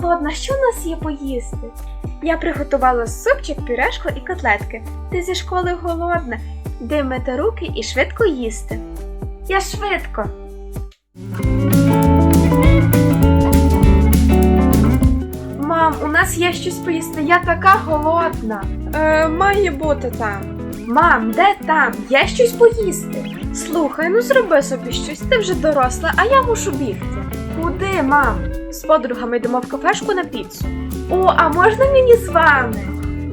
голодна, що в нас є поїсти? Я приготувала супчик, пюрешку і котлетки. Ти зі школи голодна. Йди мити руки і швидко їсти. Я швидко. Мам, у нас є щось поїсти, я така голодна. Е, має бути там. Мам, де там? Є щось поїсти. Слухай, ну зроби собі щось, ти вже доросла, а я мушу бігти. Куди, мам? З подругами йдемо в кафешку на піцу. О, а можна мені з вами?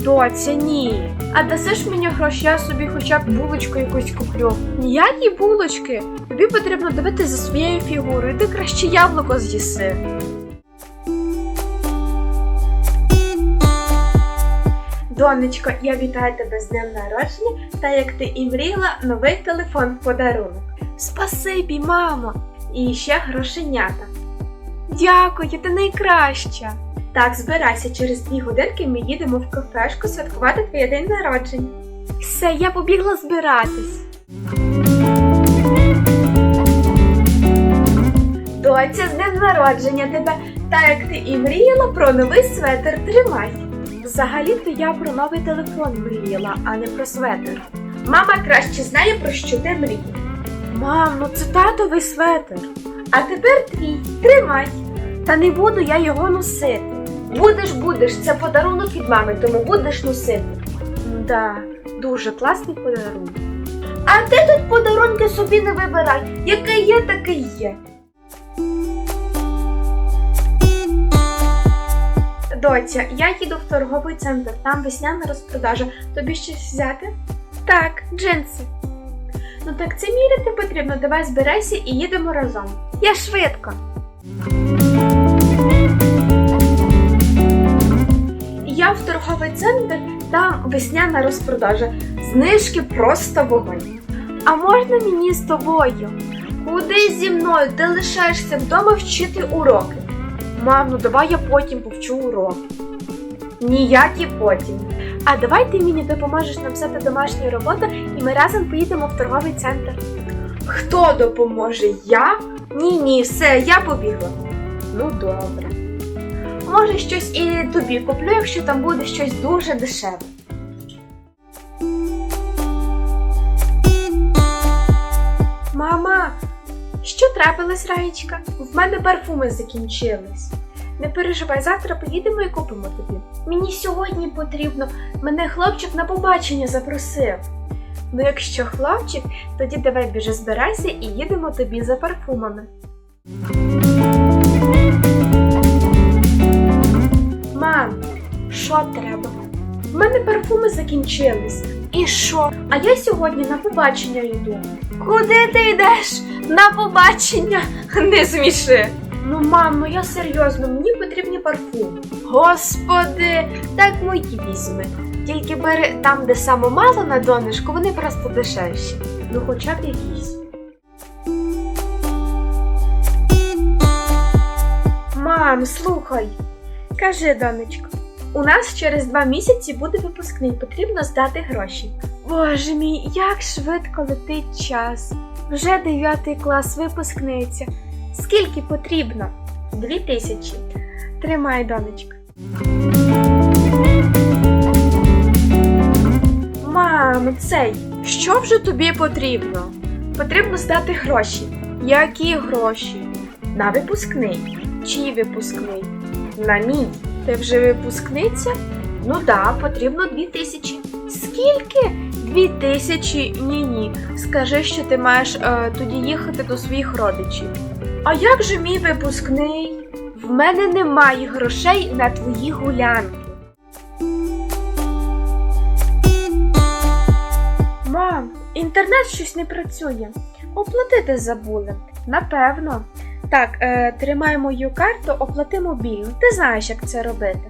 Доця, ні. А дасиш мені гроші, я собі хоча б булочку якусь куплю. Ніякі булочки. Тобі потрібно дивитися за своєю фігурою, ти краще яблуко з'їси. Донечко, я вітаю тебе з днем народження та як ти і мріяла, новий телефон в подарунок. Спасибі, мамо! І ще грошенята. Дякую, ти найкраща. Так, збирайся, через дві годинки ми їдемо в кафешку святкувати твій день народження. Все, я побігла збиратись. Доця, з днем народження тебе, так як ти і мріяла про новий светр, тримай. Взагалі-то я про новий телефон мріяла, а не про светр. Мама краще знає, про що ти мрієш. Мам, ну це татовий светр. А тепер твій, тримай. Та не буду я його носити. Будеш, будеш, це подарунок від мами, тому будеш носити. Да, дуже класний подарунок. А ти тут подарунки собі не вибирай. Який є, такий є. Доця, я їду в торговий центр, там весняна розпродажа. Тобі щось взяти? Так, джинси. Ну так це міряти потрібно, давай збирайся і їдемо разом. Я швидко. Весняна розпродажа. Знижки просто вогонь. А можна мені з тобою? Куди зі мною? Ти лишаєшся вдома вчити уроки. Мам, ну давай я потім повчу урок. Ніякі потім. А давай ти мені допоможеш написати домашню роботу і ми разом поїдемо в торговий центр. Хто допоможе? Я? Ні, ні, все, я побігла. Ну добре. Може, щось і тобі куплю, якщо там буде щось дуже дешеве. Що трапилось, Раєчка? В мене парфуми закінчились. Не переживай, завтра поїдемо і купимо тобі. Мені сьогодні потрібно. Мене хлопчик на побачення запросив. Ну, якщо хлопчик, тоді давай біжи збирайся і їдемо тобі за парфумами. Мам, що треба? В мене парфуми закінчились. І що? А я сьогодні на побачення йду. Куди ти йдеш? На побачення? Не сміши. Ну, мам, ну я серйозно, мені потрібні парфуми. Господи, так мої візьми. Тільки бери там, де саме мало на донышку, вони просто дешевші. Ну, хоча б якісь. Мам, слухай. Кажи, донечко, у нас через два місяці буде випускний, потрібно здати гроші. Боже мій, як швидко летить час. Вже дев'ятий клас, випускниця. Скільки потрібно? Дві тисячі. Тримай, донечко. Мамо, цей, що вже тобі потрібно? Потрібно здати гроші. Які гроші? На випускний. Чий випускний? На мій. Ти вже випускниця? Ну да, потрібно дві тисячі. Скільки? Дві тисячі? Ні, ні. Скажи, що ти маєш е, тоді їхати до своїх родичів. А як же мій випускний? В мене немає грошей на твої гулянки. Мам, інтернет щось не працює. Оплатити забули. Напевно. Так, е, тримай мою карту, оплати мобільну. Ти знаєш, як це робити.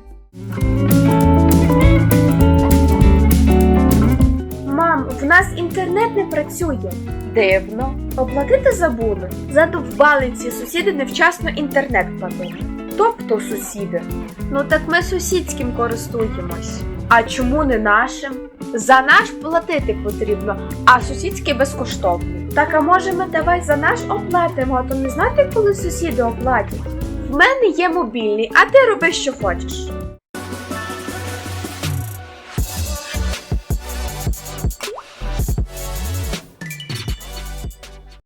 Мам, в нас інтернет не працює. Дивно. Оплатити забули. Задовбали ці сусіди невчасно інтернет платити. Тобто сусіди. Ну так ми сусідським користуємось. А чому не нашим? За наш платити потрібно, а сусідський безкоштовно. Так а може ми давай за наш оплатимо, а то не знати, коли сусіди оплатять. В мене є мобільний, а ти роби, що хочеш.